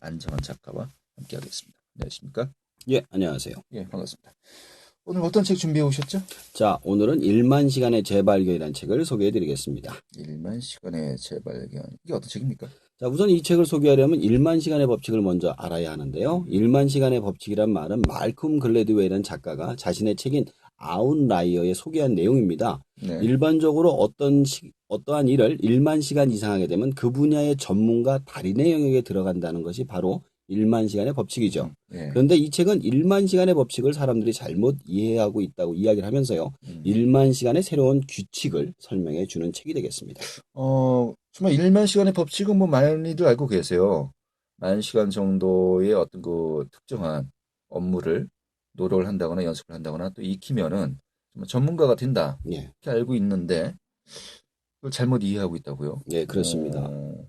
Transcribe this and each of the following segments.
안정환 작가와 함께하겠습니다. 안녕하십니까? 예, 안녕하세요. 예, 반갑습니다. 오늘 어떤 책 준비해 오셨죠? 자, 오늘은 1만 시간의 재발견이라는 책을 소개해 드리겠습니다. 1만 시간의 재발견. 이게 어떤 책입니까? 자, 우선 이 책을 소개하려면 1만 시간의 법칙을 먼저 알아야 하는데요. 1만 시간의 법칙이란 말은 말콤 글래드웨이라는 작가가 자신의 책인 아웃라이어에 소개한 내용입니다. 네. 일반적으로 어떤 시, 어떠한 일을 1만 시간 이상 하게 되면 그 분야의 전문가 달인의 영역에 들어간다는 것이 바로 1만 시간의 법칙이죠. 예. 그런데 이 책은 1만 시간의 법칙을 사람들이 잘못 이해하고 있다고 이야기를 하면서요. 음. 1만 시간의 새로운 규칙을 설명해 주는 책이 되겠습니다. 어, 정말 1만 시간의 법칙은 뭐 많이들 알고 계세요. 만 시간 정도의 어떤 그 특정한 업무를 노력을 한다거나 연습을 한다거나 또 익히면은 전문가가 된다. 예. 이렇게 알고 있는데 그걸 잘못 이해하고 있다고요. 예, 그렇습니다. 어,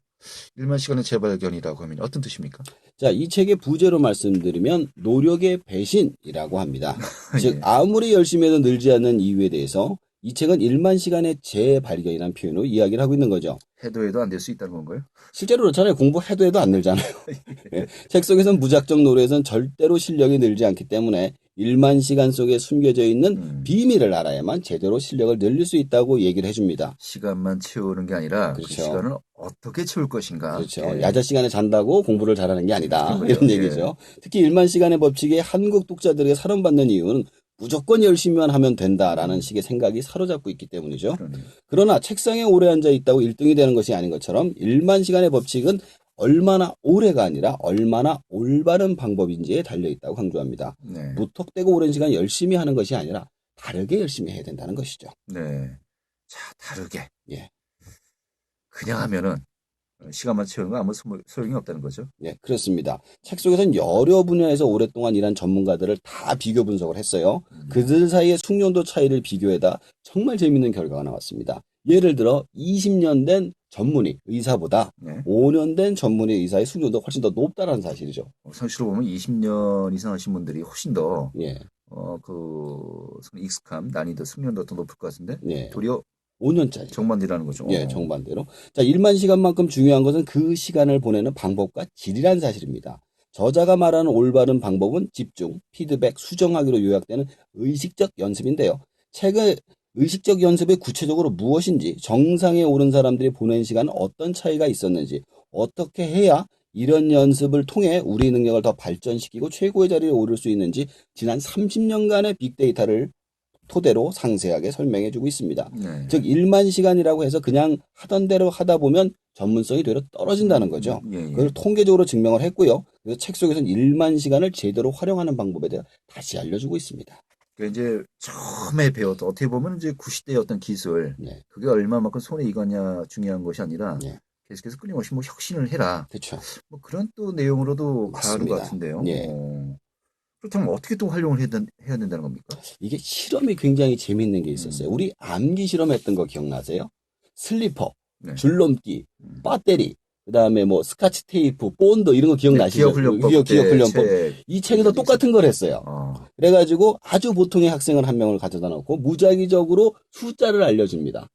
1만 시간의 재발견이라고 하면 어떤 뜻입니까? 자, 이 책의 부제로 말씀드리면 노력의 배신이라고 합니다. 즉 예. 아무리 열심히 해도 늘지 않는 이유에 대해서 이 책은 1만 시간의 재발견이라는 표현으로 이야기를 하고 있는 거죠. 해도 해도 안 될 수 있다는 건가요? 실제로 그렇잖아요. 공부해도 해도 안 늘잖아요. 예. 책 속에선 무작정 노래에선 절대로 실력이 늘지 않기 때문에 1만 시간 속에 숨겨져 있는 음. 비밀을 알아야만 제대로 실력을 늘릴 수 있다고 얘기를 해줍니다. 시간만 채우는 게 아니라 그 그렇죠. 시간을 어떻게 채울 것인가. 그렇죠. 예. 야자 시간에 잔다고 공부를 잘하는 게 아니다. 그런 이런 거죠. 얘기죠. 특히 1만 시간의 법칙에 한국 독자들에게 사랑받는 이유는 무조건 열심히만 하면 된다라는 식의 생각이 사로잡고 있기 때문이죠. 그러네요. 그러나 책상에 오래 앉아 있다고 1등이 되는 것이 아닌 것처럼 1만 시간의 법칙은 얼마나 오래가 아니라 얼마나 올바른 방법인지에 달려 있다고 강조합니다. 네. 무턱대고 오랜 시간 열심히 하는 것이 아니라 다르게 열심히 해야 된다는 것이죠. 네. 자, 다르게. 예. 그냥 하면은 시간만 채우는 거 아무 소용이 없다는 거죠. 예, 그렇습니다. 책 속에서는 여러 분야에서 오랫동안 일한 전문가들을 다 비교 분석을 했어요. 음. 그들 사이의 숙련도 차이를 비교해다 정말 재밌는 결과가 나왔습니다. 예를 들어 20년 된 전문의 의사보다 네. 5년 된 전문의 의사의 숙련도가 훨씬 더 높다는 사실이죠. 어, 상식으로 보면 20년 이상 하신 분들이 훨씬 더, 예, 어, 그, 익숙함, 난이도, 숙련도 더 높을 것 같은데, 예. 도리어 5년짜리. 정반대라는 거죠. 예, 정반대로. 자, 1만 시간만큼 중요한 것은 그 시간을 보내는 방법과 질이란 사실입니다. 저자가 말하는 올바른 방법은 집중, 피드백, 수정하기로 요약되는 의식적 연습인데요. 책의 의식적 연습의 구체적으로 무엇인지, 정상에 오른 사람들이 보낸 시간은 어떤 차이가 있었는지, 어떻게 해야 이런 연습을 통해 우리 능력을 더 발전시키고 최고의 자리에 오를 수 있는지 지난 30년간의 빅데이터를 토대로 상세하게 설명해 주고 있습니다. 네. 즉 1만 시간이라고 해서 그냥 하던 대로 하다 보면 전문성이 되려 떨어진다는 거죠. 예, 예. 그걸 통계적으로 증명을 했고요. 그래서 책 속에서는 1만 시간을 제대로 활용하는 방법에 대해 다시 알려주고 있습니다. 이제 처음에 배웠던 어떻게 보면 이제 구시대의 어떤 기술 네. 그게 얼마만큼 손에 익었냐 중요한 것이 아니라 네. 계속해서 끊임없이 뭐 혁신을 해라 그렇죠. 뭐 그런 또 내용으로도 가는 것. 같은데요. 예. 어. 그렇다면 어떻게 또 활용을 해야, 된- 해야 된다는 겁니까? 이게 실험이 굉장히 재밌는 게 있었어요. 음. 우리 암기 실험했던 거 기억나세요? 슬리퍼, 네. 줄넘기, 음. 배터리, 그다음에 뭐 스카치 테이프, 본드 이런 거 기억나시죠? 기억 훈련법, 기억, 훈련법. 책. 이 책에서 똑같은 걸 했어요. 어. 그래가지고 아주 보통의 학생을 한 명을 가져다 놓고 무작위적으로 숫자를 알려줍니다.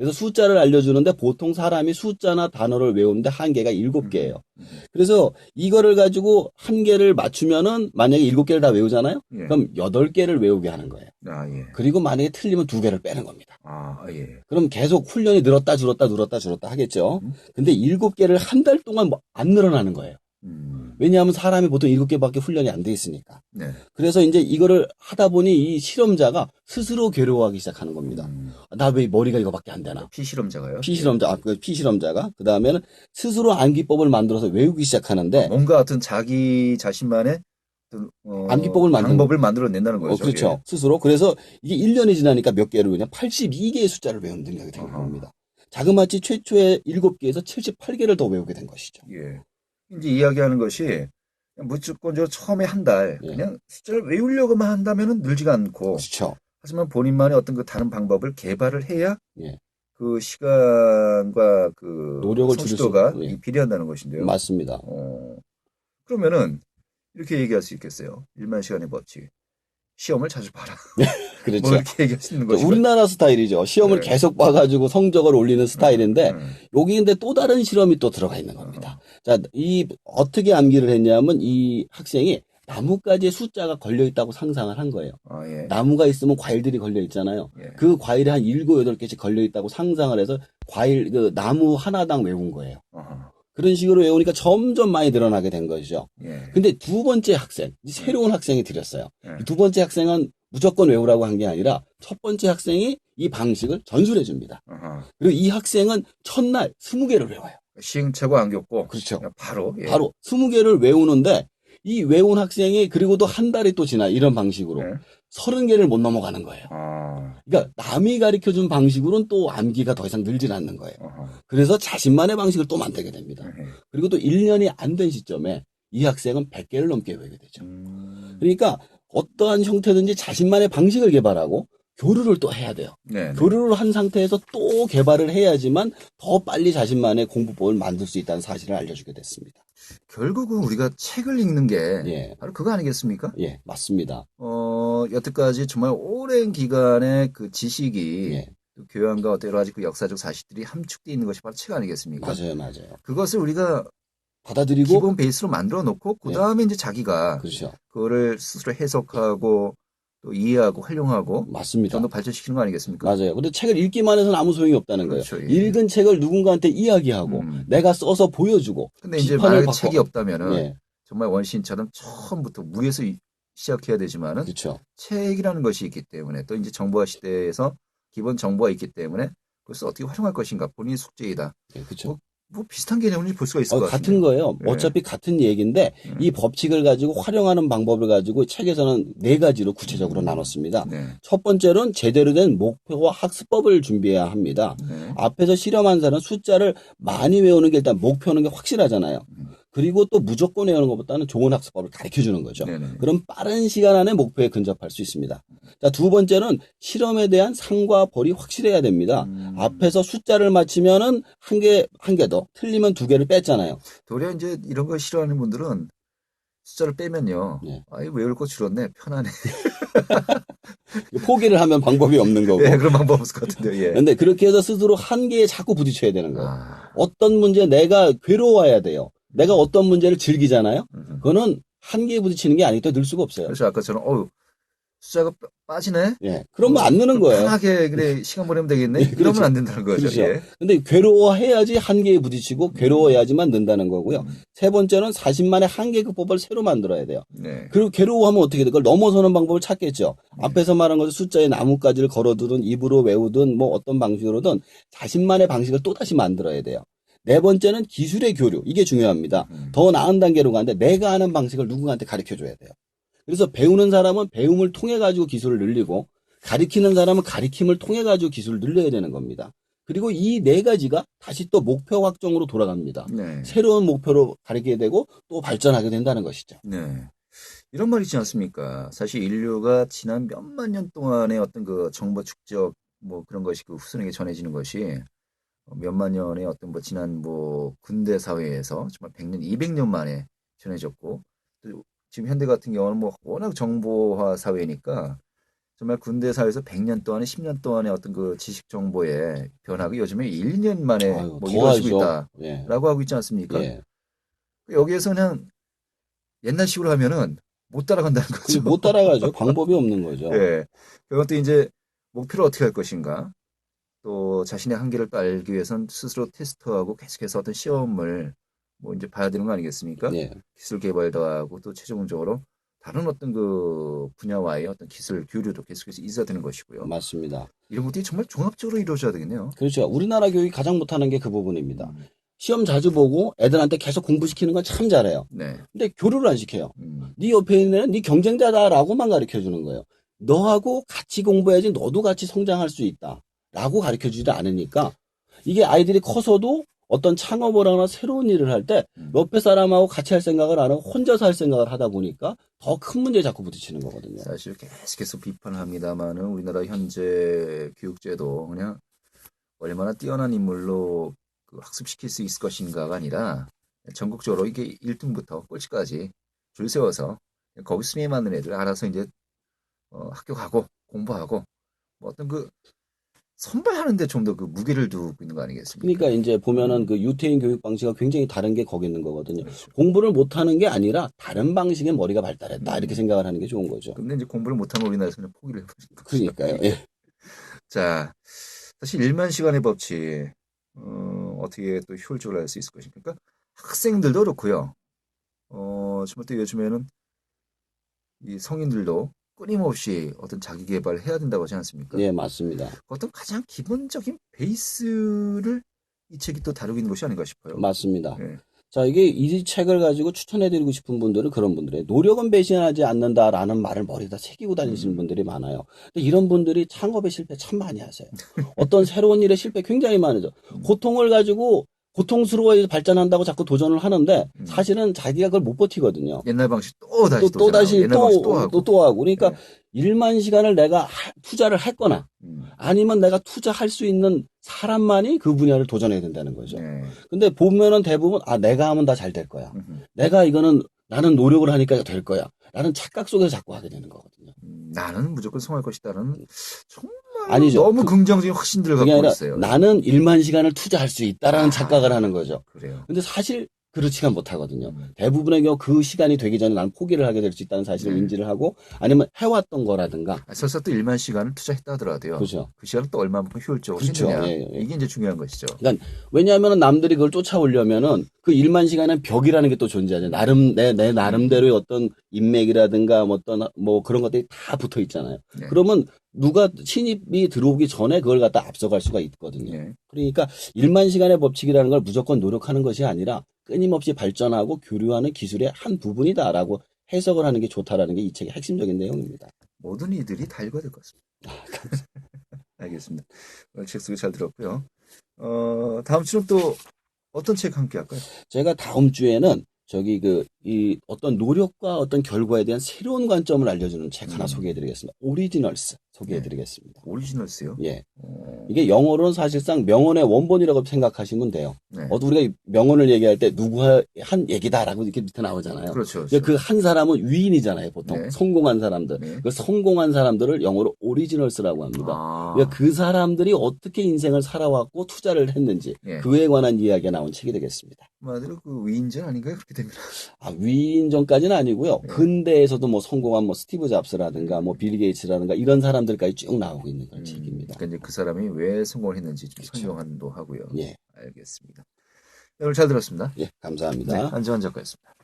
그래서 숫자를 알려주는데 보통 사람이 숫자나 단어를 외우는데 한계가 일곱 개예요. 음. 그래서 이거를 가지고 한 개를 맞추면은 만약에 일곱 개를 다 외우잖아요? 예. 그럼 여덟 개를 외우게 하는 거예요. 아, 예. 그리고 만약에 틀리면 두 개를 빼는 겁니다. 아, 예. 그럼 계속 훈련이 늘었다 줄었다 늘었다 줄었다 하겠죠. 음. 근데 일곱 개를 한 달 동안 뭐 안 늘어나는 거예요. 음. 왜냐하면 사람이 보통 일곱 개밖에 훈련이 안 돼 있으니까. 네. 그래서 이제 이거를 하다 보니 이 실험자가 스스로 괴로워하기 시작하는 겁니다. 음. 나왜 머리가 이거밖에 안 되나? 피실험자가요? 피실험자, 아, 그 피실험자가 그 다음에는 스스로 암기법을 만들어서 외우기 시작하는데, 뭔가 어떤 자기 자신만의 어, 암기법을 만드는 방법을 만들어낸다는 어, 거죠. 그렇죠. 스스로. 그래서 이게 1년이 지나니까 몇 개를 외우냐? 82개의 숫자를 능력이 된 아하. 겁니다. 자그마치 최초의 7개에서 78개를 더 외우게 된 것이죠. 예. 예. 이제 이야기하는 것이 무조건적으로 처음에 한달 예. 그냥 숫자를 외우려고만 한다면은 늘지가 않고 그렇죠. 하지만 본인만의 어떤 그 다른 방법을 개발을 해야 예. 그 시간과 그 노력을 성취도가 예. 비례한다는 것인데요. 맞습니다. 어, 그러면은 이렇게 얘기할 수 있겠어요. 1만 시간의 법칙. 시험을 자주 봐라. 그렇죠. 뭐 이렇게 얘기하시는 거죠. 우리나라 스타일이죠. 시험을 네. 계속 봐가지고 성적을 올리는 스타일인데 음, 여기 근데 또 다른 실험이 또 들어가 있는 겁니다. 자, 이 어떻게 암기를 했냐면 이 학생이 나뭇가지에 숫자가 걸려 있다고 상상을 한 거예요. 아, 예. 나무가 있으면 과일들이 걸려 있잖아요. 예. 그 과일이 한 일곱 여덟 개씩 걸려 있다고 상상을 해서 과일 그 나무 하나당 외운 거예요. 어허, 그런 식으로 외우니까 점점 많이 늘어나게 된 것이죠. 예. 근데 두 번째 학생, 이 새로운 학생이 드렸어요. 예. 이두 번째 학생은 무조건 외우라고 한 게 아니라 첫 번째 학생이 이 방식을 전술해 줍니다. 어허. 그리고 이 학생은 첫날 20개를 외워요. 시행착오 안 겪고 그렇죠. 바로 예. 바로 20개를 외우는데 이 외운 학생이 그리고도 한 달이 또 지나 이런 방식으로 예. 30개를 못 넘어가는 거예요. 아, 그러니까 남이 가르쳐 준 방식으로는 또 암기가 더 이상 늘질 않는 거예요. 그래서 자신만의 방식을 또 만들게 됩니다. 예. 그리고 또 1년이 안 된 시점에 이 학생은 100개를 넘게 외우게 되죠. 음, 그러니까 어떠한 형태든지 자신만의 방식을 개발하고 교류를 또 해야 돼요. 네. 네. 교류를 한 상태에서 또 개발을 해야지만 더 빨리 자신만의 공부법을 만들 수 있다는 사실을 알려주게 됐습니다. 결국은 우리가 책을 읽는 게 예, 바로 그거 아니겠습니까? 예, 맞습니다. 어, 여태까지 정말 오랜 기간의 그 지식이 예, 그 교양과 어떤 여러 가지 그 역사적 사실들이 함축되어 있는 것이 바로 책 아니겠습니까? 맞아요, 맞아요. 그것을 우리가 받아들이고, 기본 베이스로 만들어 놓고 그 예. 다음에 이제 자기가 그렇죠. 그거를 스스로 해석하고 또 이해하고 활용하고 맞습니다. 좀 더 발전시키는 거 아니겠습니까? 맞아요. 근데 책을 읽기만 해서는 아무 소용이 없다는 그렇죠, 거예요. 예. 읽은 책을 누군가한테 이야기하고, 음. 내가 써서 보여주고, 근데 이제 만약에. 책이 없다면은 예, 정말 원시인처럼 처음부터 무에서 이- 시작해야 되지만은 그렇죠. 책이라는 것이 있기 때문에 또 이제 정보화 시대에서 기본 정보가 있기 때문에 그것을 어떻게 활용할 것인가 본인의 숙제이다. 예, 그렇죠. 뭐 비슷한 개념을 볼 수가 있을 어, 것 같아요. 같은 거예요. 예. 어차피 같은 얘기인데 음. 이 법칙을 가지고 활용하는 방법을 가지고 책에서는 네 가지로 구체적으로 나눴습니다. 네. 첫 번째로는 제대로 된 목표와 학습법을 준비해야 합니다. 네. 앞에서 실험한 사람은 숫자를 많이 외우는 게 일단 목표는 게 확실하잖아요. 음. 그리고 또 무조건 외우는 것보다는 좋은 학습법을 가르쳐 주는 거죠. 네네. 그럼 빠른 시간 안에 목표에 근접할 수 있습니다. 자, 두 번째는 실험에 대한 상과 벌이 확실해야 됩니다. 음. 앞에서 숫자를 맞히면은 한 개, 한 개 더, 틀리면 두 개를 뺐잖아요. 도리어 이제 이런 걸 싫어하는 분들은 숫자를 빼면요. 네. 아이 외울 거 줄었네. 편하네. 포기를 하면 방법이 없는 거고. 예, 그런 방법 없을 것 같은데요. 예. 근데 그렇게 해서 스스로 한계에 자꾸 부딪혀야 되는 거예요. 아, 어떤 문제 내가 괴로워야 돼요. 내가 어떤 문제를 즐기잖아요. 음. 그거는 한계에 부딪히는 게 아니고 늘 수가 없어요. 그래서 아까 저는 어우 숫자가 빠- 빠지네. 예. 그러면 안 느는 거예요. 편하게 그래 시간 보내면 되겠네. 예, 그러면 그렇죠. 안 된다는 거죠. 그렇죠. 예. 근데 괴로워해야지 한계에 부딪히고 괴로워야지만 는다는 거고요. 음. 세 번째는 자신만의 한계급법을 새로 만들어야 돼요. 네. 그리고 괴로워하면 어떻게 돼? 그걸 넘어서는 방법을 찾겠죠. 앞에서 말한 것처럼 숫자에 나뭇가지를 걸어두든 입으로 외우든 뭐 어떤 방식으로든 자신만의 방식을 또 다시 만들어야 돼요. 네 번째는 기술의 교류. 이게 중요합니다. 음. 더 나은 단계로 가는데 내가 아는 방식을 누군가한테 가르쳐 줘야 돼요. 그래서 배우는 사람은 배움을 통해 가지고 기술을 늘리고 가리키는 사람은 가리킴을 통해 가지고 기술을 늘려야 되는 겁니다. 그리고 이 네 가지가 다시 또 목표 확정으로 돌아갑니다. 네. 새로운 목표로 가리게 되고 또 발전하게 된다는 것이죠. 네. 이런 말이 있지 않습니까? 사실 인류가 지난 몇만 년 동안의 어떤 그 정보 축적 뭐 그런 것이 그 후손에게 전해지는 것이 어, 몇만 년의 어떤 뭐 지난 뭐 군대 사회에서 정말 100년, 200년 만에 전해졌고 또 지금 현대 같은 경우는 뭐 워낙 정보화 사회니까 정말 군대 사회에서 100년 동안에 10년 동안의 어떤 그 지식 정보의 변화가 요즘에 1, 2년 만에 아유, 뭐. 이루어지고 예. 있다라고 하고 있지 않습니까? 예. 여기에서 그냥 옛날식으로 하면은 못 따라간다는 그 거죠. 못 따라가죠. 방법이 없는 거죠. 예. 그것도 이제 목표를 어떻게 할 것인가. 또 자신의 한계를 또 알기 위해선 스스로 테스트하고 계속해서 어떤 시험을 뭐 이제 봐야 되는 거 아니겠습니까? 예. 기술 개발도 하고 또 최종적으로 다른 어떤 그 분야와의 어떤 기술 교류도 계속해서 있어야 되는 것이고요. 맞습니다. 이런 것들이 정말 종합적으로 이루어져야 되겠네요. 그렇죠. 우리나라 교육이 가장 못하는 게 그 부분입니다. 음, 시험 자주 보고 애들한테 계속 공부시키는 건 참 잘해요. 네. 근데 교류를 안 시켜요. 음, 네 옆에 있는 애는 네 경쟁자다라고만 가르쳐 주는 거예요. 너하고 같이 공부해야지 너도 같이 성장할 수 있다. 라고 가르쳐 주지 않으니까 이게 아이들이 커서도 어떤 창업을 하거나 새로운 일을 할때 음. 옆에 사람하고 같이 할 생각을 안 하고 혼자서 할 생각을 하다 보니까 더 큰 문제에 자꾸 부딪히는 거거든요. 사실 계속해서 비판을 합니다만은 우리나라 현재 교육제도 그냥 얼마나 뛰어난 인물로 그 학습시킬 수 있을 것인가가 아니라 전국적으로 이게 1등부터 꼴찌까지 줄 세워서 거기 순위에 맞는 애들 알아서 이제 어, 학교 가고 공부하고 뭐 어떤 그 선발하는데 좀 더 그 무게를 두고 있는 거 아니겠습니까? 그러니까 이제 보면은 그 유태인 교육 방식과 굉장히 다른 게 거기 있는 거거든요. 그렇죠. 공부를 못하는 게 아니라 다른 방식의 머리가 발달했다 음. 이렇게 생각을 하는 게 좋은 거죠. 근데 이제 공부를 못하면 우리나라에서 그냥 포기를 해버리니까. 그러니까요. 예. 자, 사실 1만 시간의 법칙, 어, 어떻게 또 효율적으로 할 수 있을 것인가. 그러니까 학생들도 그렇고요. 어, 정말 또 요즘에는 이 성인들도 끊임없이 어떤 자기 개발을 해야 된다고 하지 않습니까? 예, 맞습니다. 어떤 가장 기본적인 베이스를 이 책이 또 다루고 있는 것이 아닌가 싶어요. 맞습니다. 예. 자, 이게 이 책을 가지고 추천해드리고 싶은 분들은 그런 분들이에요. 노력은 배신하지 않는다라는 말을 머리에다 새기고 다니시는 음. 분들이 많아요. 근데 이런 분들이 창업의 실패 참 많이 하세요. 어떤 새로운 일의 실패 굉장히 많으죠. 음. 고통을 가지고 고통스러워해서 발전한다고 자꾸 도전을 하는데 음. 사실은 자기가 그걸 못 버티거든요. 옛날 방식 또 다시 또, 또 다시 또, 또 하고. 또, 또 하고. 그러니까 네. 일만 시간을 내가 하- 투자를 했거나 음. 아니면 내가 투자할 수 있는 사람만이 그 분야를 도전해야 된다는 거죠. 네. 근데 보면은 대부분 아 내가 하면 다 잘 될 거야. 음흠. 내가 이거는 나는 노력을 하니까 될 거야. 라는 착각 속에서 자꾸 하게 되는 거거든요. 음, 나는 무조건 성할 것이다는 정말 아니죠. 너무 그- 긍정적인 확신들을 갖고 있어요. 나는 일만 시간을 투자할 수 있다라는 아. 착각을 하는 거죠. 그래요. 근데 사실 그렇지가 못하거든요. 음. 대부분의 경우 그 시간이 되기 전에 난 포기를 하게 될 수 있다는 사실을 네. 인지를 하고 아니면 해왔던 거라든가 아, 설사 또 1만 시간을 투자했다 하더라도요. 그렇죠. 그 시간을 또 얼마만큼 효율적으로 그렇죠. 쓰느냐. 예, 예. 이게 이제 중요한 것이죠. 왜냐하면 남들이 그걸 쫓아오려면은 그 일만 시간은 벽이라는 게 또 존재하죠. 나름 내, 내 나름대로의 어떤 인맥이라든가 뭐 어떤 뭐 그런 것들이 다 붙어 있잖아요. 네. 그러면 누가 신입이 들어오기 전에 그걸 갖다 앞서갈 수가 있거든요. 네. 그러니까 일만 시간의 법칙이라는 걸 무조건 노력하는 것이 아니라 끊임없이 발전하고 교류하는 기술의 한 부분이다라고 해석을 하는 게 좋다라는 게 이 책의 핵심적인 내용입니다. 모든 이들이 다 읽어야 될 것 같습니다. 알겠습니다. 오늘 책 소개 잘 들었고요. 어, 다음 주는 또 어떤 책 함께 할까요? 제가 다음 주에는 저기 그 이 어떤 노력과 어떤 결과에 대한 새로운 관점을 알려주는 책 하나 음. 소개해드리겠습니다. 오리지널스 소개해드리겠습니다. 오리지널스요? 예, 어, 이게 영어로는 사실상 명언의 원본이라고 생각하시면 돼요. 네. 어, 우리가 명언을 얘기할 때 누구의 한 얘기다라고 이렇게 밑에 나오잖아요. 그렇죠. 그한 사람은 위인이잖아요, 보통 네. 성공한 사람들. 네. 그 성공한 사람들을 영어로 오리지널스라고 합니다. 아, 그러니까 그 사람들이 어떻게 인생을 살아왔고 투자를 했는지 예. 그에 관한 이야기가 나온 책이 되겠습니다. 한마디로 그 위인전 아닌가요? 그렇게 되면. 아, 위인전까지는 아니고요. 네. 근대에서도 뭐 성공한 뭐 스티브 잡스라든가 뭐 빌 게이츠라든가 이런 사람들 까지 쭉 나오고 있는 그런 음, 책입니다. 그러니까 이제 그 사람이 왜 성공을 했는지 좀 그렇죠. 설명도 하고요. 예, 알겠습니다. 네, 오늘 잘 들었습니다. 예, 네, 감사합니다. 안지환 작가였습니다.